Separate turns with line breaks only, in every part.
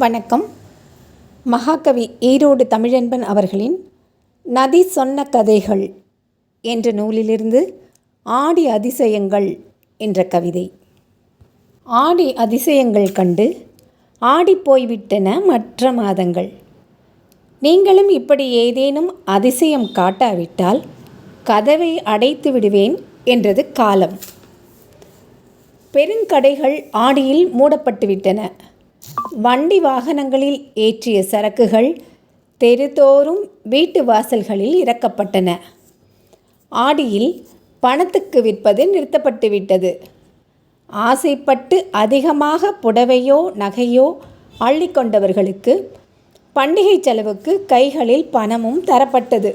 வணக்கம். மகாகவி ஈரோடு தமிழன்பன் அவர்களின் நதி சொன்ன கதைகள் என்ற நூலிலிருந்து ஆடி அதிசயங்கள் என்ற கவிதை. ஆடி அதிசயங்கள் கண்டு ஆடிப்போய்விட்டன மற்ற மாதங்கள். நீங்களும் இப்படி ஏதேனும் அதிசயம் காட்டாவிட்டால் கதவை அடைத்து விடுவேன் என்றது காலம். பெருங்கடைகள் ஆடியில் மூடப்பட்டுவிட்டன. வண்டி வாகனங்களில் ஏற்றிய சரக்குகள் தெருதோறும் வீட்டு வாசல்களில் இறக்கப்பட்டன. ஆடியில் பணத்துக்கு விற்பது நிறுத்தப்பட்டுவிட்டது. ஆசைப்பட்டு அதிகமாக புடவையோ நகையோ அள்ளிக்கொண்டவர்களுக்கு பண்டிகை செலவுக்கு கைகளில் பணமும் தரப்பட்டது.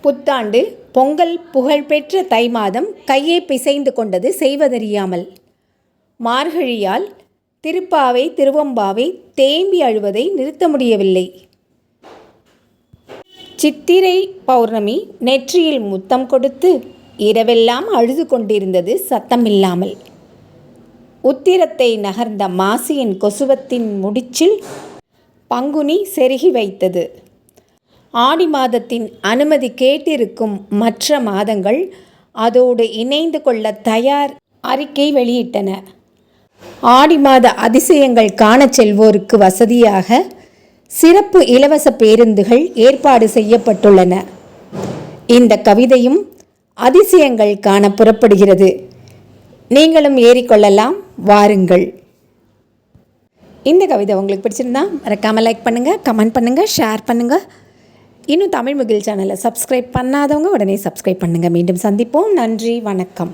புத்தாண்டு பொங்கல் புகழ்பெற்ற தை மாதம் கையை பிசைந்து கொண்டது செய்வதறியாமல். மார்கழியால் திருப்பாவை திருவம்பாவை தேம்பி அழுவதை நிறுத்த முடியவில்லை. சித்திரை பௌர்ணமி நெற்றியில் முத்தம் கொடுத்து இரவெல்லாம் அழுது கொண்டிருந்தது சத்தமில்லாமல். உத்திரத்தை நகர்ந்த மாசியின் கொசுவத்தின் முடிச்சில் பங்குனி செருகி வைத்தது. ஆடி மாதத்தின் அனுமதி கேட்டிருக்கும் மற்ற மாதங்கள் அதோடு இணைந்து கொள்ள தயார் அறிக்கை வெளியிட்டன. ஆடி மாத அதிசயங்கள் காண செல்வோருக்கு வசதியாக சிறப்பு இலவச பேருந்துகள் ஏற்பாடு செய்யப்பட்டுள்ளன. இந்த கவிதையும் அதிசயங்கள் காண புறப்படுகிறது. நீங்களும் ஏறிக்கொள்ளலாம். வாருங்கள். இந்த கவிதை உங்களுக்கு பிடிச்சிருந்தா மறக்காமல் லைக் பண்ணுங்கள் கமெண்ட் பண்ணுங்கள் ஷேர் பண்ணுங்கள் இன்னும் தமிழ் முகில் சேனலை சப்ஸ்கிரைப் பண்ணாதவங்க உடனே சப்ஸ்கிரைப் பண்ணுங்கள் மீண்டும் சந்திப்போம். நன்றி வணக்கம்.